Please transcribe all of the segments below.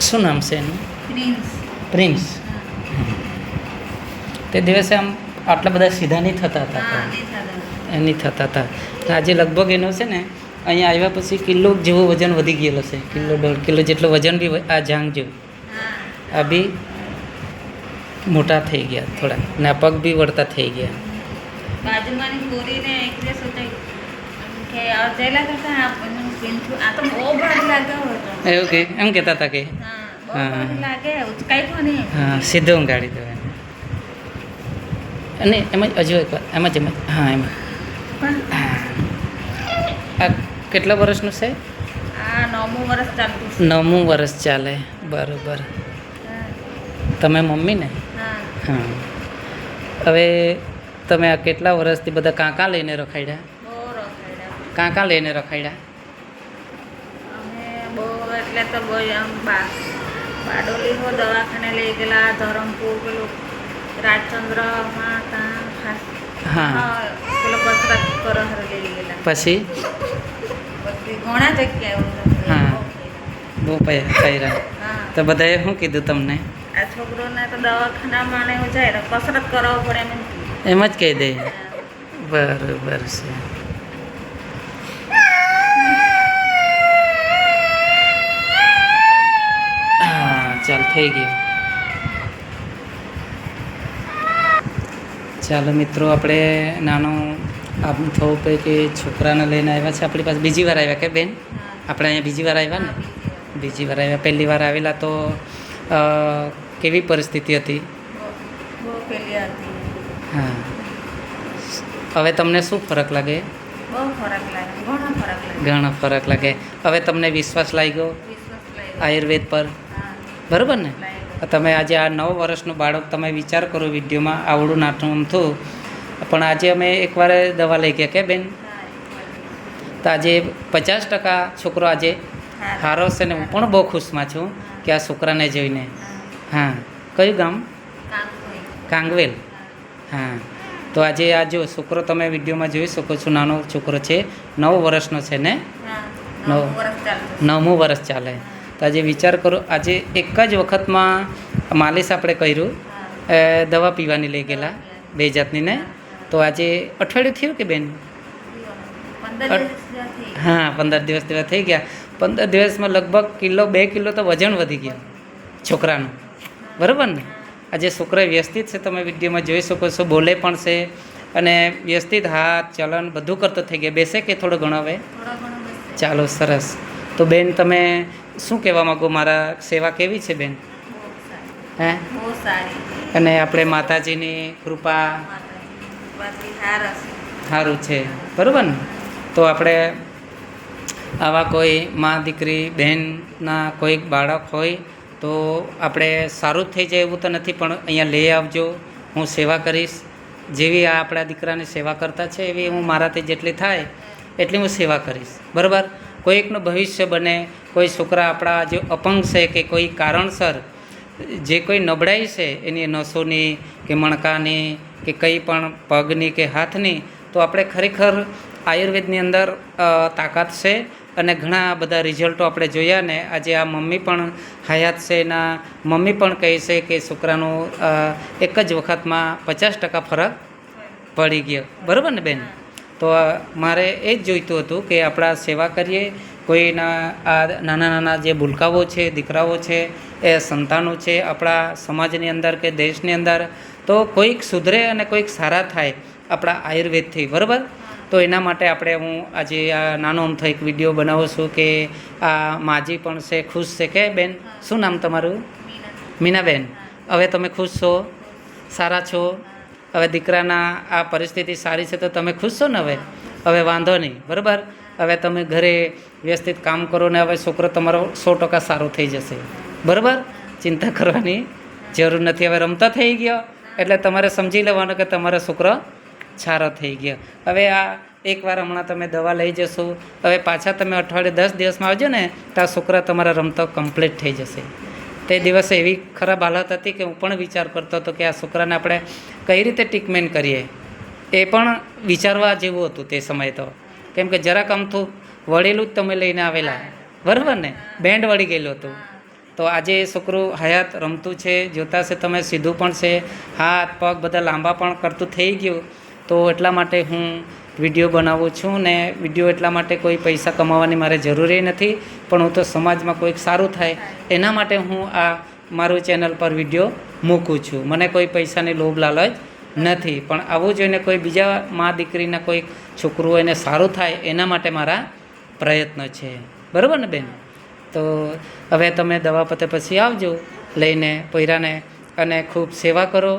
શું નામ છે એનું? પ્રિન્સ. તે દિવસે આમ આટલા બધા સીધા નહીં થતા હતા. એ નહીં થતા હતા. આજે લગભગ એનો છે ને અહીંયા આવ્યા પછી કિલો જેવો વજન વધી ગયેલો છે. કિલો દોઢ કિલો જેટલો વજન બી આ જાંગ જેવું. આ બી મોટા થઈ ગયા થોડા. ને પગ બી વળતા થઈ ગયા. બાજુમાંની પૂરીને એક દિવસ હતો કે એવું કે? એમ કહેતા હતા કે? હા સીધો ઊંઘાડી દો અને એમ જ હજુ એક એમ જ એમ જ હા એમાં આ કેટલા વર્ષનું છે? નવમું વર્ષ ચાલે બરોબર. તમે મમ્મી ને? હા. હવે તમે આ કેટલા વર્ષથી બધા કાં કાં લઈને રખાડ્યા. કાંકા લઈને રખાડ્યા? એટલે તો બહુ આમ બા બારડોલી હો દવાખાને લઈ ગયેલા ધરમપુર પેલું રાજચંદ્રમાં ત્યાં ખાસ હા. પેલો કસરત કરો લઈ ગયેલા. પછી? ઘણા જગ્યાએ હા. બહુ પહેરા તો બધાએ શું કીધું તમને? આ છોકરોને તો દવાખાનામાં ને એવું જાય કસરત કરવો પડે એમ જ કહી દે. બરોબર છે. થઈ ગયું ચાલો મિત્રો આપણે નાનો આમ થવું પડે કે છોકરાને લઈને આવ્યા છે. આપણી પાસે બીજી વાર આવ્યા કે બેન? આપણે અહીંયા બીજી વાર આવ્યા ને? બીજી વાર. આવ્યા. પહેલી વાર આવેલા તો કેવી પરિસ્થિતિ હતી? હા. હવે તમને શું ફરક લાગે? ઘણો ફરક લાગે. હવે તમને વિશ્વાસ લાગ્યો? આયુર્વેદ પર? બરાબર ને? તમે આજે આ નવ વર્ષનું બાળક તમે વિચાર કરો વિડીયોમાં આવડું નાટું થયું. પણ આજે અમે એકવાર દવા લઈ ગયા કે બેન? તો આજે પચાસ ટકા છોકરો આજે હારો. છે ને હું પણ બહુ ખુશમાં છું કે આ છોકરાને જોઈને. હા. કયું ગામ? કાંગવેલ. હા. તો આજે આ જો છોકરો તમે વિડીયોમાં જોઈ શકો છો નાનો છોકરો છે નવ વર્ષનો છે ને? નવ. નવમું વર્ષ ચાલે. તો આજે વિચાર કરો આજે એક જ વખતમાં માલિશ આપણે કર્યું. દવા પીવાની લઈ ગયેલા બે જાતની ને તો આજે અઠવાડિયું થયું કે બેન. હા પંદર દિવસ જેવા થઈ ગયા. પંદર દિવસમાં લગભગ કિલો બે કિલો તો વજન વધી ગયા છોકરાનું. બરાબર ને? આજે છોકરા વ્યવસ્થિત છે તમે વિડીયોમાં જોઈ શકો છો બોલે પણ છે અને વ્યસ્તિત હાથ ચલન બધું કરતો થઈ ગયા. બેસે કે થોડો ઘણો હવે. ચાલો સરસ. તો બેન તમે શું કહેવા માગો? મારા સેવા કેવી છે બેન? હે? અને આપણે માતાજીની કૃપા. સારું છે. બરાબર ને? તો આપણે આવા કોઈ મા દીકરી બહેનના કોઈક બાળક હોય તો આપણે સારું થઈ જાય એવું તો નથી પણ અહીંયા લઈ આવજો. હું સેવા કરીશ. જેવી આ આપણા દીકરાની સેવા કરતા છે એવી હું મારાથી જેટલી થાય એટલી હું સેવા કરીશ. બરાબર? કોઈકનું ભવિષ્ય બને, કોઈ છોકરા આપણા જે અપંગ છે કે કોઈ કારણસર જે કોઈ નબળાઈ છે એની નસોની કે મણકાની કે કંઈ પણ પગની કે હાથની, તો આપણે ખરેખર આયુર્વેદની અંદર તાકાત છે અને ઘણા બધા રિઝલ્ટો આપણે જોયા ને આજે આ મમ્મી પણ હયાત છે એના મમ્મી પણ કહે છે કે છોકરાનું એક જ વખતમાં પચાસ ટકા ફરક પડી ગયો. બરાબર ને બેન? તો મારે એ જ જોઈતું હતું કે આપણા સેવા કરીએ કોઈના આ નાના નાના જે ભૂલકાઓ છે દીકરાઓ છે એ સંતાનો છે આપણા સમાજની અંદર કે દેશની અંદર તો કોઈક સુધરે અને કોઈક સારા થાય આપણા આયુર્વેદથી બરાબર? તો એના માટે આપણે હું આજે આ નાનો અમથો એક વીડિયો બનાવું છું કે આ માજી પણ છે ખુશ છે કે બેન? શું નામ તમારું? મીના. મીનાબેન. હવે તમે ખુશ છો? સારા છો? હવે દીકરાના આ પરિસ્થિતિ સારી છે તો તમે ખુશ છો ને હવે? હવે વાંધો નહીં, બરાબર? હવે તમે ઘરે વ્યવસ્થિત કામ કરો ને હવે છોકરો તમારો સો ટકા સારો થઈ જશે, બરાબર? ચિંતા કરવાની જરૂર નથી, હવે રમતા થઈ ગયો, એટલે તમારે સમજી લેવાનું કે તમારો છોકરો સારો થઈ ગયો. હવે આ એકવાર હમણાં તમે દવા લઈ જશો, હવે પાછા તમે અઠવાડિયે દસ દિવસમાં આવજો ને, તો આ છોકરા તમારા રમતો કમ્પ્લીટ થઈ જશે. તે દિવસે એવી ખરાબ હાલત હતી કે હું પણ વિચાર કરતો હતો કે આ છોકરાને આપણે કઈ રીતે ટ્રીટમેન્ટ કરીએ. એ પણ વિચારવા જેવું હતું તે સમયે તો. કેમ કે જરાક અમથું વળેલું જ તમે લઈને આવેલા. બરાબર ને? બેન્ડ વળી ગયેલું હતું. તો આજે એ છોકરું હયાત રમતું છે, જોતા છે તમે, સીધું પણ છે. હાથ, પગ બધા લાંબા પણ કરતું થઈ ગયું. તો એટલા માટે હું વીડિયો બનાવું છું ને વીડિયો એટલા માટે કોઈ પૈસા કમાવાની મારે જરૂરી નથી, પણ હું તો સમાજમાં કોઈક સારું થાય, એના માટે હું આ મારું ચેનલ પર વીડિયો મૂકું છું. મને કોઈ પૈસાની લોભ લાલચ નથી, પણ આવું જોઈને કોઈ બીજા મા દીકરીના કોઈ છોકરું એને સારું થાય, એના માટે મારા પ્રયત્ન છે. બરાબર ને બેન? તો હવે તમે દવા પતે પછી આવજો, લઈને પૈરાને અને ખૂબ સેવા કરો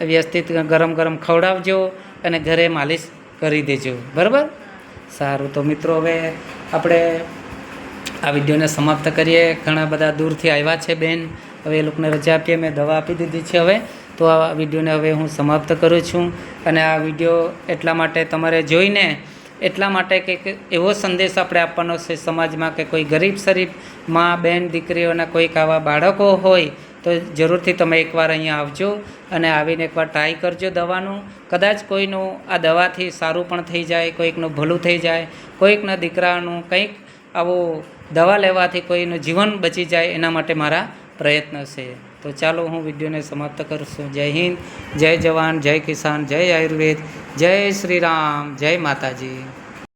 વ્યવસ્થિત ગરમ ગરમ ખવડાવજો અને ઘરે માલિશ કરી દેજો. બરાબર? સારું, તો મિત્રો હવે આપણે આ વિડીયોને સમાપ્ત કરીએ. ઘણા બધા દૂરથી આવ્યા છે બેન. હવે એ લોકોને રજા આપીએ. મેં દવા આપી દીધી છે હવે. તો આ વિડીયોને હવે હું સમાપ્ત કરું છું. અને આ વીડિયો એટલા માટે તમારે જોઈને એટલા માટે કે એવો સંદેશ આપણે આપવાનો છે સમાજમાં કે કોઈ ગરીબ શરીફમાં, બેન, દીકરીઓના કોઈક આવા બાળકો હોય તો જરૂરથી તમે એકવાર અહીંયા આવજો અને આવીને એકવાર ટ્રાય કરજો દવાનું. કદાચ કોઈનું આ દવાથી સારું પણ થઈ જાય, કોઈકનું ભલું થઈ જાય, કોઈકના દીકરાનું કંઈક આવું દવા લેવાથી કોઈનું જીવન બચી જાય એના માટે મારા પ્રયત્ન છે. તો ચાલો હું વિડીયોને સમાપ્ત કરું છું જય હિન્દ, જય જવાન, જય કિસાન, જય આયુર્વેદ, જય શ્રી રામ, જય માતાજી.